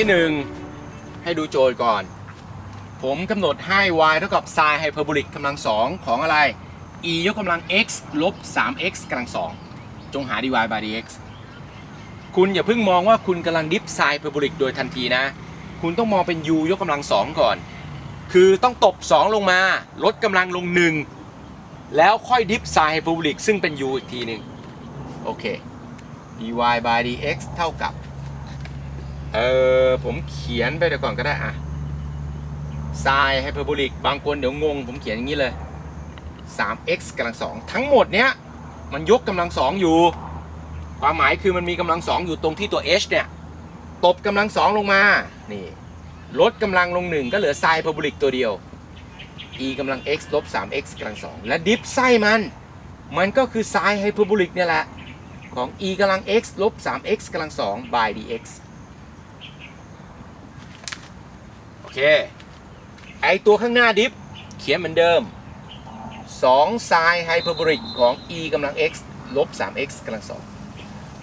ที่หนึ่งให้ดูโจทย์ก่อน ผมกำหนดให้ y เท่ากับ sin ไฮเปอร์โบลิกกำลังสองของอะไร e ยกกำลัง x ลบ 3x กำลังสองจงหา dy by dx คุณอย่าเพิ่งมองว่าคุณกำลังดิฟ sin ไฮเปอร์โบลิกโดยทันทีนะ คุณต้องมองเป็น u ยกกำลังสองก่อน คือต้องตบ 2 ลงมา ลดกำลังลง 1 แล้วค่อยดิฟ sin ไฮเปอร์โบลิกซึ่งเป็น u อีกทีหนึ่งโอเค dy by dx เท่ากับ เออผมเขียนไปเดี๋ยวก่อนก็ได้อะ sin ไฮเปอร์โบลิกบางคนเดี๋ยวงง ผมเขียนอย่างนี้เลย 3x กำลังสองทั้งหมดเนี้ยมันยกกำลังสองอยู่ ความหมายคือมันมีกำลังสองอยู่ตรงที่ตัว h เนี่ยตบกำลังสองลงมา นี่ ลดกำลังลงหนึ่งก็เหลือ sin ไฮเปอร์โบลิกตัวเดียว e กำลัง x ลบ 3x กำลังสองและดิฟไส้มัน มันก็คือ sin ไฮเปอร์โบลิกเนี่ยแหละของ e กำลัง x ลบ 3x กำลังสอง by dx โอเคไอตัวข้างหน้าดิฟเขียนเหมือนเดิม2 sin ไฮเปอร์โบลิกของ e กำลัง x ลบ 3x กำลังสอง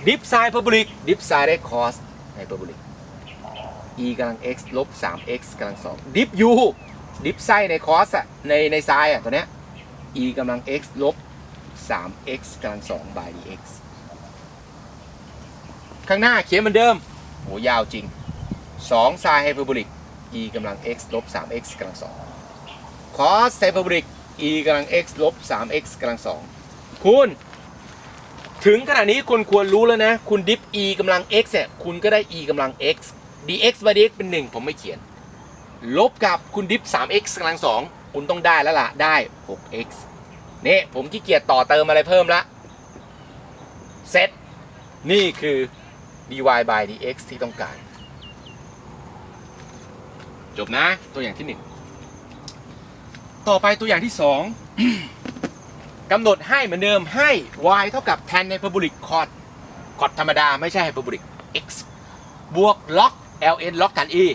ดิฟ sin ไฮเปอร์โบลิกดิฟ sin ได้ cos ไฮเปอร์โบลิก e กำลัง x ลบ 3x กำลังสองดิฟ u ดิฟไส้ใน cos อะในในไซน์อะตัวเนี้ย e กำลัง x ลบ 3x กำลังสอง by dx ข้างหน้าเขียนเหมือนเดิมโหยาวจริง2 sin ไฮเปอร์โบลิก e กำลัง x ลบ 3x กำลังสอง cos ไฮเปอร์โบลิก e กำลัง x ลบ 3x กำลังสองคุณถึงขนาดนี้คุณควรรู้แล้วนะ คุณดิฟ e กำลัง x เนี่ย คุณก็ได้ e กำลัง x dx by dx เป็น 1 ผมไม่เขียน ลบกับคุณดิฟ 3x กำลังสองคุณต้องได้แล้วล่ะ ได้ 6x นี่ผมขี้เกียจต่อเติมอะไรเพิ่มละเซตนี่คือ dy by dx ที่ต้องการ จบนะตัวอย่างที่หนึ่งต่อไปตัวอย่างที่สองกำหนดให้เหมือนเดิมให้ y เท่ากับ tan hyperbolic cot cot ธรรมดาไม่ใช่ hyperbolic x บวก log ln log tan e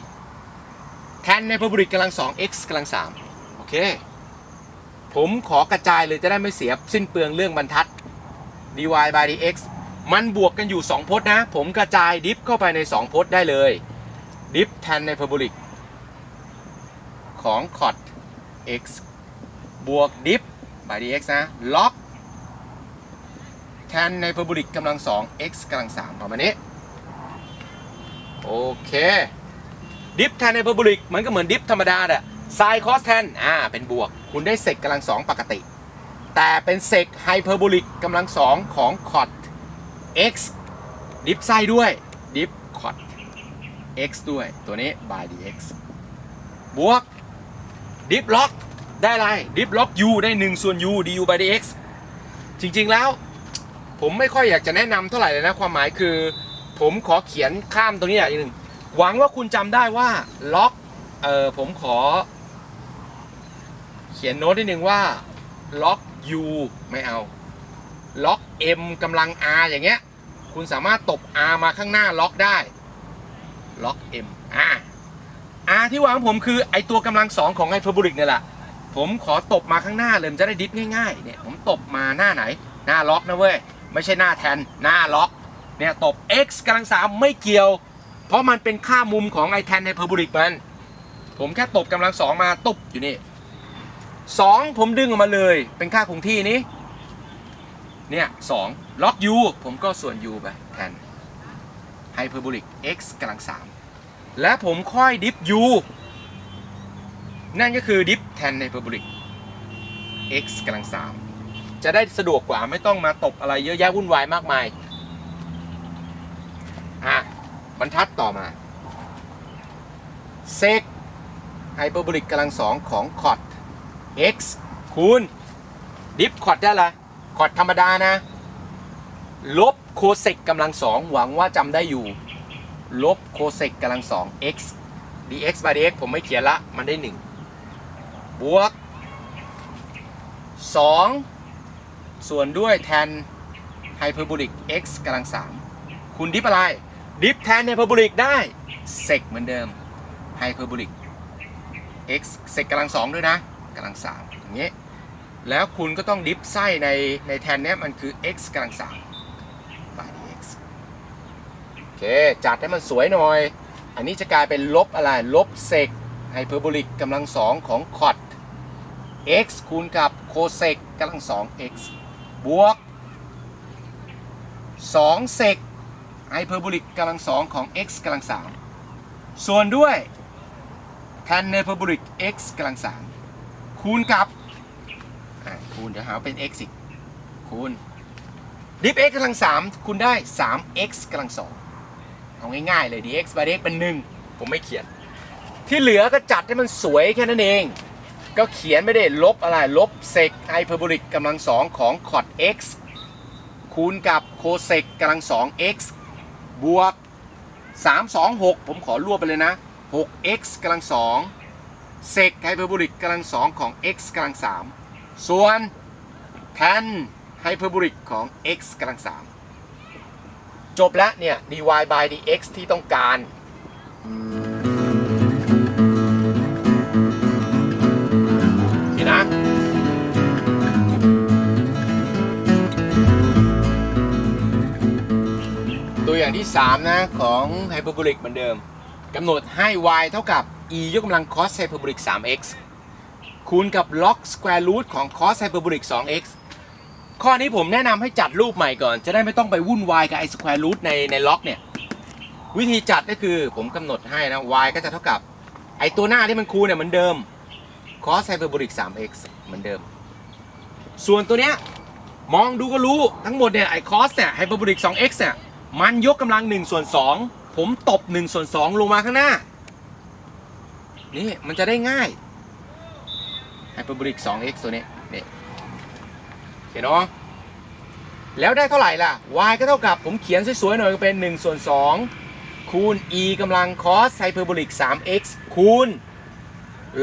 tan hyperbolic กำลัง2 x กำลัง3โอเค ผมขอกระจายเลยจะได้ไม่เสียสิ้นเปลืองเรื่องบรรทัด dy by dx มันบวกกันอยู่ 2 พจน์นะ ผมกระจายดิฟเข้าไปใน 2 พจน์ได้เลย ดิฟ tan hyperbolic ของ cot x บวกดิฟ by dx นะ log tan hyperbolic กำลัง 2 x กำลัง 3 ประมาณนี้ โอเค ดิฟ tan hyperbolic มันก็เหมือนดิฟธรรมดาแหละ sin cos tan อ่า เป็นบวก คุณได้เซกกำลัง 2 ปกติ แต่เป็นเซกไฮเปอร์โบลิกกำลัง 2 ของ cot x ดิฟไส้ด้วย ดิฟ cot x ด้วย ตัวนี้ by dx บวก ดิฟล็อกได้ไรดิฟล็อก u ได้ 1 ส่วน u du by dx จริงๆแล้ว ผมไม่ค่อยอยากจะแนะนำเท่าไหร่เลยนะ ความหมายคือ ผมขอเขียนข้ามตรงนี้อย่างหนึ่งหวังว่าคุณจำได้ว่าล็อกเออผมขอ เขียนโน้ตนิดนึงว่าล็อก u ไม่เอาล็อก m กำลัง r อย่างเงี้ย คุณสามารถตบ r มาข้างหน้าล็อกได้ล็อก m อ่า r ที่วางผมคือไอตัวกำลังสองของไฮเปอร์โบลิกเนี่ยแหละผมขอตบมาข้างหน้าเลยมันจะได้ดิฟง่ายๆเนี่ยผมตบมาหน้าไหน หน้าล็อกนะเว้ย ไม่ใช่หน้าแทนหน้าล็อกเนี่ยตบ x กำลังสามไม่เกี่ยว เพราะมันเป็นค่ามุมของไอแทนไฮเปอร์โบลิกมัน ผมแค่ตบกำลังสองมาตุบอยู่นี่สองผมดึงออกมาเลยเป็นค่าคงที่นี้เนี่ยสองล็อก u ผมก็ส่วน u ไปแทนไฮเปอร์โบลิก x กำลังสาม และผมค่อยดิฟ u นั่นก็คือดิฟแทนไฮเปอร์โบลิก x กำลังสามจะได้สะดวกกว่าไม่ต้องมาตบอะไรเยอะแยะวุ่นวายมากมาย อะ บรรทัดต่อมาเซกไฮเปอร์โบลิกกำลังสองของคอ t x คูณ ดิฟคอ t ได้ละคอ t ธรรมดานะ ลบโคเซกกำลังสองหวังว่าจำได้อยู่ ลบโคเซกกำลังสอง x dx by dx ผมไม่เขียนละ มันได้ 1 บวก 2 ส่วนด้วยแทนไฮเปอร์โบลิก x กำลัง3คุณดิฟอะไร ดิฟแทนไฮเปอร์โบลิกได้เซกเหมือนเดิมไฮเปอร์โบลิก x เซกกำลัง2ด้วยนะกำลัง3อย่างนี้ยแล้วคุณก็ต้องดิฟไส้ในในแทนเนี้ยมันคือ x กำลัง3 by dx โอ เค จัดให้มันสวยหน่อย อันนี้จะกลายเป็นลบอะไร ลบเซกไฮเปอร์โบลิกกำลังสองของคอด x คูณกับโคเซกกำลังสอง x บวก2เซกไฮเปอร์โบลิกกำลังสองของ x กำลังสามส่วนด้วยแทนไฮเปอร์โบลิก x กำลังสามคูณกับคูณเดี๋ยวหาว่าเป็น x อีกคูณดิฟ x กำลังสามคูณได้ 3x กำลังสอง เอาง่ายๆเลย dx by dx เป็น1ผมไม่เขียน ที่เหลือก็จัดให้มันสวยแค่นั้นเอง ก็เขียนไม่ได้ลบอะไร ลบเซกไฮเปอร์โบลิกกำลังสองของคอด x คูณกับโคเซกกำลังสอง x บวก 3 2 6 ผมขอรวบไปเลยนะ 6x กำลังสองเซกไฮเปอร์โบลิกกำลังสองของ x กำลังสามส่วนแทนไฮเปอร์โบลิกของ x กำลังสาม จบแล้วเนี่ย dy by dx ที่ต้องการ นี่นะ ตัวอย่างที่ 3 นะ ของไฮเปอร์โบลิกเหมือนเดิมกำหนดให้ y เท่ากับ e ยกกำลัง cos ไฮเปอร์โบลิก 3x คูณกับ log square root ของ cos ไฮเปอร์โบลิก 2x ข้อนี้ผมแนะนำให้จัดรูปใหม่ก่อน จะได้ไม่ต้องไปวุ่นวายกับไอ้ square root ในใน log เนี่ย วิธีจัดก็คือผมกำหนดให้นะ y ก็จะเท่ากับ ไอ้ตัวหน้าที่มันคูณเนี่ยเหมือนเดิม cos ไฮเปอร์โบลิก 3x เหมือนเดิม ส่วนตัวเนี้ยมองดูก็รู้ทั้งหมดเนี่ยไอ้ cos เนี่ยไฮเปอร์โบลิก 2x เนี่ยมันยกกำลัง1ส่วน2ผมตบ1ส่วน2ลงมาข้างหน้า นี่มันจะได้ง่ายไฮเปอร์โบลิก 2x ตัวนี้นี่ เห็นเนาะแล้วได้เท่าไหร่ล่ะ y ก็เท่ากับผมเขียนสวยๆหน่อยก็เป็น1ส่วน2คูณ e กำลัง cos ไฮเปอร์โบลิก 3x คูณ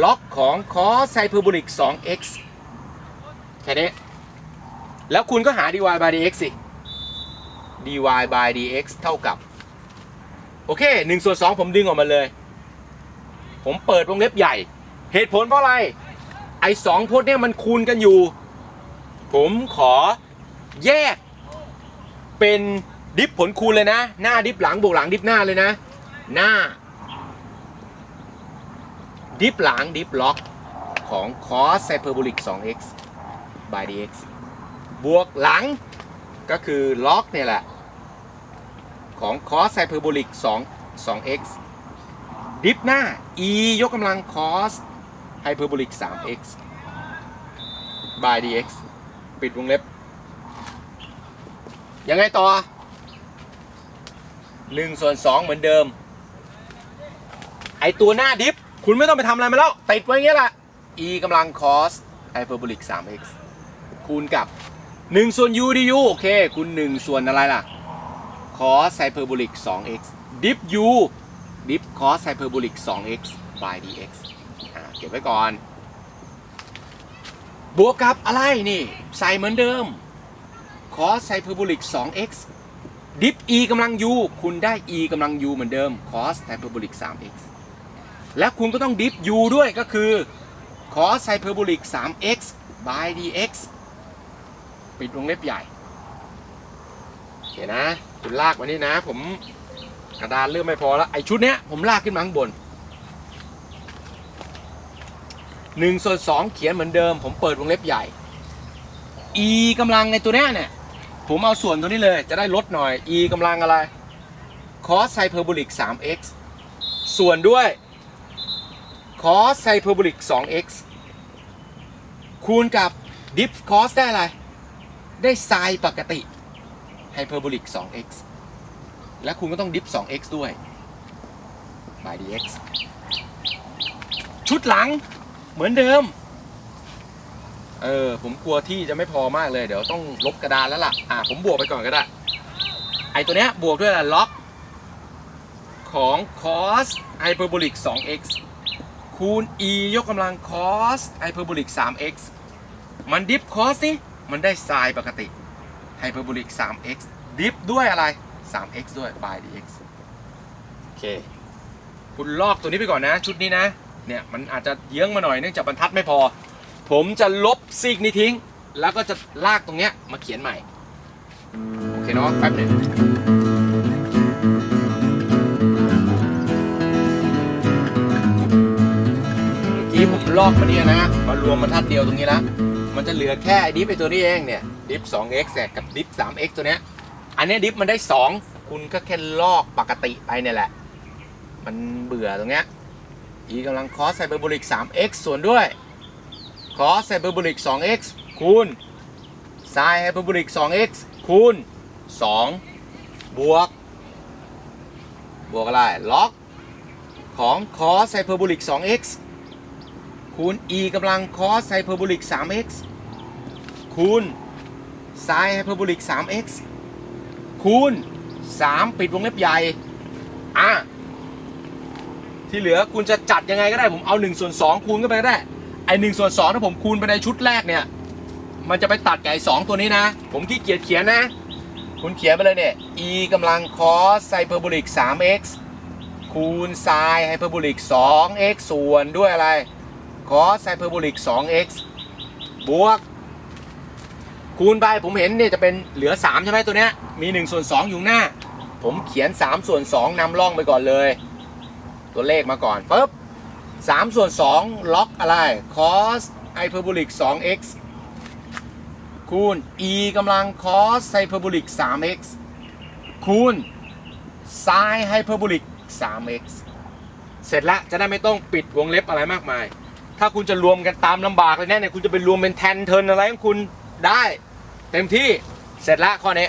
ล็อกของ cos ไฮเปอร์โบลิก 2x แค่นี้แล้วคุณก็หา dy by dx สิ dy by dx เท่ากับ โอเค1ส่วน2ผมดึงออกมาเลย ผมเปิดวงเล็บใหญ่ เหตุผลเพราะอะไร ไอ้สองพจน์เนี่ยมันคูณกันอยู่ ผมขอแยกเป็นดิฟผลคูณเลยนะ หน้าดิฟหลังบวกหลังดิฟหน้าเลยนะ หน้า ดิฟหลังดิฟล็อกของ cos hyperbolic 2x by dx บวกหลังก็คือล็อกเนี่ยแหละ ของ cos hyperbolic 2 2x ดิฟหน้า e ยกกำลัง cos hyperbolic 3x by dx ปิดวงเล็บ ยังไงต่อ1ส่วน2เหมือนเดิม ไอตัวหน้าดิฟ คุณไม่ต้องไปทำอะไรมาแล้ว ติดไว้อย่างเงี้ยแหละ e กำลัง cos hyperbolic 3x คูณกับ 1 ส่วน u du โอเค คูณ 1 ส่วนอะไรล่ะ cos hyperbolic 2x dip u dip cos hyperbolic 2x by dx อ่าเก็บไว้ก่อน บวกกับอะไรนี่ ใส่เหมือนเดิม cos hyperbolic 2x dip e กำลัง u คุณได้ e กำลัง u เหมือนเดิม cos hyperbolic 3x และคุณก็ต้อง dip u ด้วยก็คือ cos hyperbolic 3x by dx ปิดวงเล็บใหญ่โอเคนะ คุณลากมานี่นะ ผมกระดานเริ่มไม่พอแล้ว ไอชุดเนี้ยผมลากขึ้นมาข้างบน 1ส่วน2เขียนเหมือนเดิม ผมเปิดวงเล็บใหญ่ e กำลังในตัวเนี้ยเนี่ยผมเอาส่วนตัวนี้เลยจะได้ลดหน่อย e กำลังอะไร cos hyperbolic 3x ส่วนด้วย cos hyperbolic 2x คูณกับ dip cos ได้อะไร ได้ไซน์ปกติ hyperbolic 2x และคุณก็ต้อง dip 2x ด้วย by dx ชุดหลัง เหมือนเดิม เออ ผมกลัวที่จะไม่พอมากเลย เดี๋ยวต้องลบกระดานแล้วล่ะ อะผมบวกไปก่อนก็ได้ ไอตัวเนี้ยบวกด้วยอะไรล็อก ของ cos hyperbolic 2x คูณ e ยกกำลัง cos hyperbolic 3x มันดิฟ cos สิ มันได้ไซน์ปกติ hyperbolic 3x ดิฟด้วยอะไร 3x ด้วย by dx โอเค คุณลอกตัวนี้ไปก่อนนะ ชุดนี้นะ เนี่ยมันอาจจะเยื้องมาหน่อยเนื่องจากบรรทัดไม่พอ ผมจะลบซีกนี้ทิ้ง แล้วก็จะลากตรงเนี้ยมาเขียนใหม่ โอเคเนาะแป๊บหนึ่งกี้ผมลอกมาเนี่ยนะมารวมบรรทัดเดียวตรงนี้ละมันจะเหลือแค่ดิฟไปตัวนี้เองเนี่ยดิฟ 2x กับดิฟ 3x ตัวเนี้ยอันนี้ดิฟมันได้ 2 คุณก็แค่ลอกปกติไปเนี่ยแหละ มันเบื่อตรงเนี้ย e กำลังคอสไซเบอร์โบลิก 3x ส่วนด้วยคอสไซเบอร์โบลิก 2x คูณไซไฮเปอร์โบลิก 2x คูณ 2 บวก บวกอะไร ล็อก ของคอสไฮเปอร์โบลิก 2x คูณ e กำลังคอสไฮเปอร์โบลิก 3x คูณไซไฮเปอร์โบลิก 3x คูณ 3 ปิดวงเล็บใหญ่ อะ ที่เหลือคุณจะจัดยังไงก็ได้ผมเอา1ส่วน2คูณเข้าไปได้ ไอ้1ส่วน2ถ้าผมคูณไปในชุดแรกเนี่ย มันจะไปตัดไก่2ตัวนี้นะ ผมขี้เกียจเขียนนะ คุณเขียนไปเลยเนี่ย e กำลัง cos ไฮเปอร์โบลิก 3x คูณ sin ไฮเปอร์โบลิก 2x ส่วนด้วยอะไร cos ไฮเปอร์โบลิก 2x บวก คูณไปผมเห็นเนี่ยจะเป็นเหลือ 3 ใช่ไหมตัวเนี้ยมี1ส่วน2อยู่หน้า ผมเขียน 3 ส่วน 2นำร่องไปก่อนเลย ตัวเลขมาก่อนปึ๊บ3ส่วน2ล็อกอะไร cos ไฮเปอร์โบลิก 2x คูณ e กำลัง cos ไฮเปอร์โบลิก 3x คูณ sin ไฮเปอร์โบลิก 3x เสร็จแล้วจะได้ไม่ต้องปิดวงเล็บอะไรมากมาย ถ้าคุณจะรวมกันตามลำบากเลยเนี่ยเนี่ยคุณจะไปรวมเป็นแทนเทินอะไรของคุณได้ เต็มที่เสร็จแล้วข้อนี้